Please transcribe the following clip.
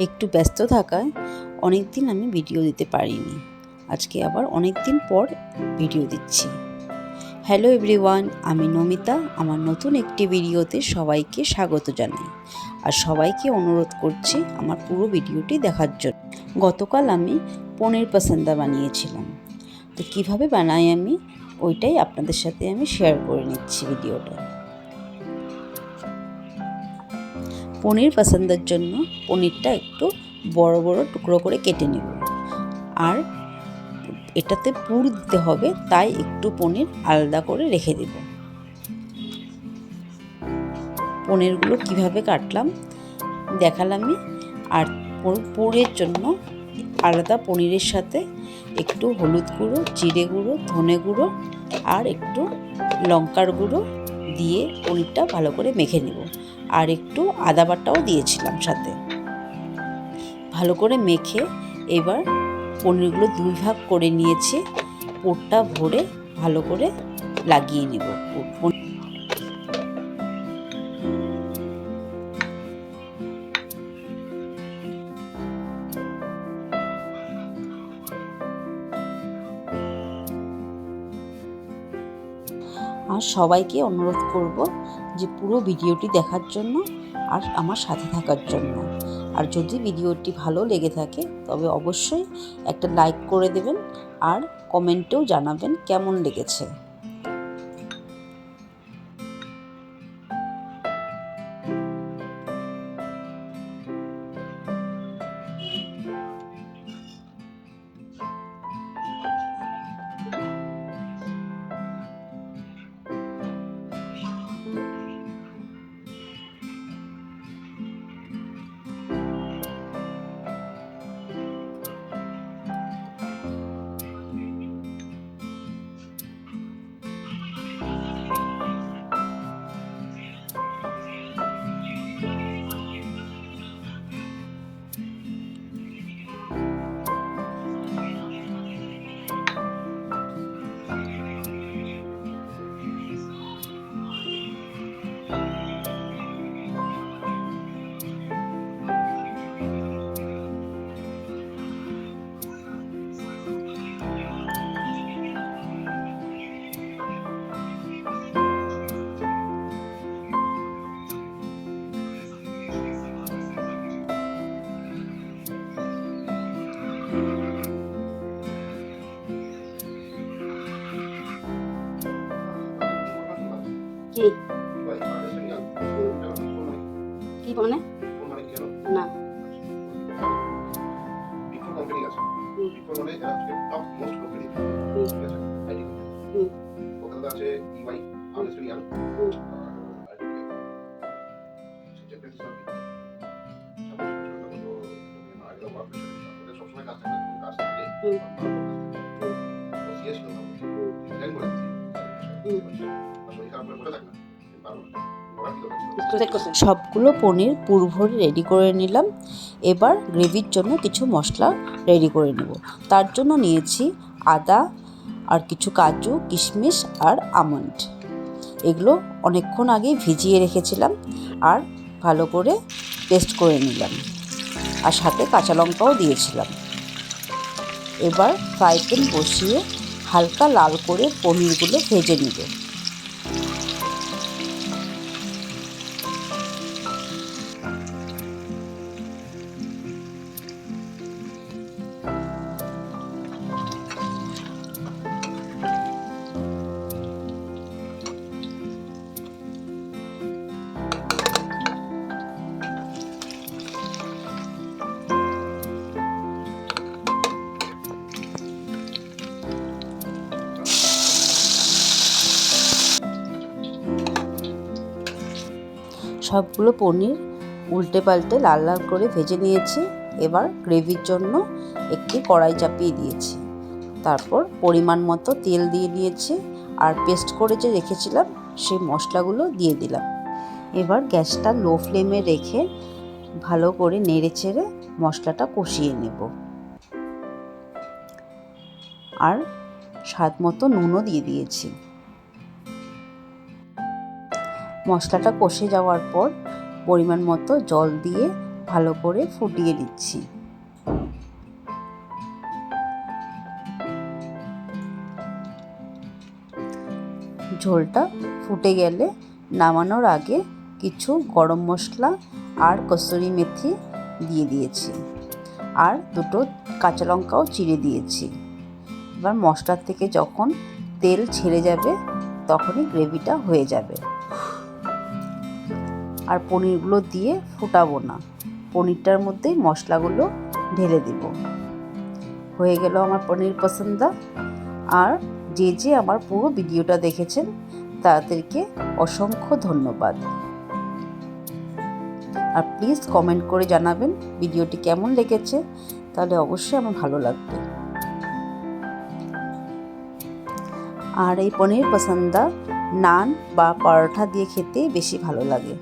একটু ব্যস্ত থাকায় অনেক দিন আমি ভিডিও দিতে পারিনি। আজকে আবার অনেক দিন পর ভিডিও দিচ্ছি। হ্যালো এভরিওয়ান, আমি নমিতা। আমার নতুন একটি ভিডিওতে সবাইকে স্বাগত জানাই। আর সবাইকে অনুরোধ করছি আমার পুরো ভিডিওটি দেখার জন্য। গতকাল আমি পনির পাসান্দা বানিয়েছিলাম। তো কীভাবে বানাই আমি, ওইটাই আপনাদের সাথে আমি শেয়ার করে নিচ্ছি ভিডিওটা। পনির পছন্দের জন্য পনিরটা একটু বড় বড় টুকরো করে কেটে নেব। আর এটাতে পুর দিতে হবে, তাই একটু পনির আলাদা করে রেখে দেব। পনিরগুলো কীভাবে কাটলাম দেখালামই আর পুরের জন্য আলাদা পনিরের সাথে একটু হলুদ গুঁড়ো, জিরে গুঁড়ো, ধনে গুঁড়ো আর একটু লঙ্কার গুঁড়ো দিয়ে পনিরটা ভালো করে মেখে নেব। আর একটু আদা বাটাও দিয়েছিলাম সাথে। ভালো করে মেখে এবার পনিরগুলো দুই ভাগ করে নিয়েছি। পোরটা ভরে ভালো করে লাগিয়ে নেব। আর সবাইকে অনুরোধ করব যে পুরো ভিডিওটি দেখার জন্য আর আমার সাথে থাকার জন্য। আর যদি ভিডিওটি ভালো লেগে থাকে, তবে অবশ্যই একটা লাইক করে দেবেন আর কমেন্টেও জানাবেন কেমন লেগেছে। কি মানে না। হুম। হুম। সেট করছেন সবগুলো পনির পুর ভরে রেডি করে নিলাম। এবার গ্রেভির জন্য কিছু মশলা রেডি করে নেব। তার জন্য নিয়েছি আদা আর কিছু কাজু, কিশমিশ আর আমন্ড। এগুলো অনেকক্ষণ আগে ভিজিয়ে রেখেছিলাম আর ভালো করে পেস্ট করে নিলাম। আর সাথে কাঁচা লঙ্কাও দিয়েছিলাম। এবার ফ্রাই প্যান বসিয়ে হালকা লাল করে পনিরগুলো ভেজে নেব। সবগুলো পনির উল্টে পাল্টে লাল লাল করে ভেজে নিয়েছি। এবার গ্রেভির জন্য একটি কড়াই চাপিয়ে দিয়েছি। তারপর পরিমাণ মতো তেল দিয়ে দিয়েছি আর পেস্ট করে যে রেখেছিলাম, সেই মশলাগুলো দিয়ে দিলাম। এবার গ্যাসটা লো ফ্লেমে রেখে ভালো করে নেড়ে চেড়ে মশলাটা কষিয়ে নেব। আর স্বাদ মতো নুনও দিয়ে দিয়েছি। মশলাটা কষে যাওয়ার পর পরিমাণ মতো জল দিয়ে ভালো করে ফুটিয়ে নিচ্ছি। ঝোলটা ফুটে গেলে নামানোর আগে কিছু গরম মশলা আর কসুরি মেথি দিয়ে দিয়েছি আর দুটো কাঁচা লঙ্কাও চিড়ে দিয়েছি। এবার মশলার থেকে যখন তেল ছেড়ে যাবে তখনই গ্রেভিটা হয়ে যাবে। আর পনিরগুলো দিয়ে ফুটাবো না। পনিরটার মধ্যেই মশলাগুলো ঢেলে দিব। হয়ে গেল আমার পনির পছন্দা। আর যে যে আমার পুরো ভিডিওটা দেখেছেন, তাদেরকে অসংখ্য ধন্যবাদ। আর প্লিজ কমেন্ট করে জানাবেন ভিডিওটি কেমন লেগেছে, তাহলে অবশ্যই আমার ভালো লাগবে। আর এই পনির পসন্দা নান বা পরোটা দিয়ে খেতে বেশি ভালো লাগে।